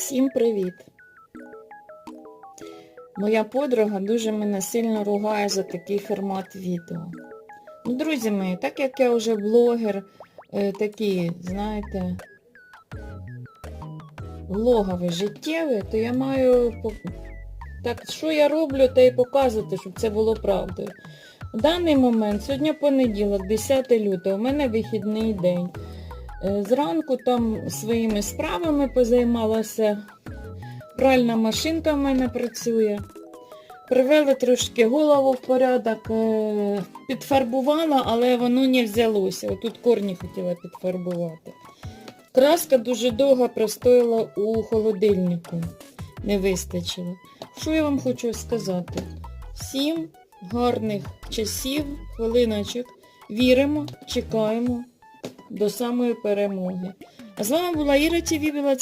Всім привіт! Моя подруга дуже мене сильно ругає за такий формат відео. Ну, друзі мої, так як я вже блогер е, такий, знаєте, влоговий, життєвий, то я маю так, що я роблю, та й показувати, щоб це було правдою. В даний момент, сьогодні понеділок, 10 лютого, у мене вихідний день. Е, Зранку там своїми справами позаймалася. Пральна машинка в мене працює. Привели трошки голову в порядок, е, підфарбувала, але воно не взялося. Отут корні хотіла підфарбувати. Краска дуже довго простояла у холодильнику. Не вистачило. Що я вам хочу сказати? Всім гарних часів, хвилиночок. Віримо, чекаємо до самої перемоги. А з вами була Іра Тіві Біла.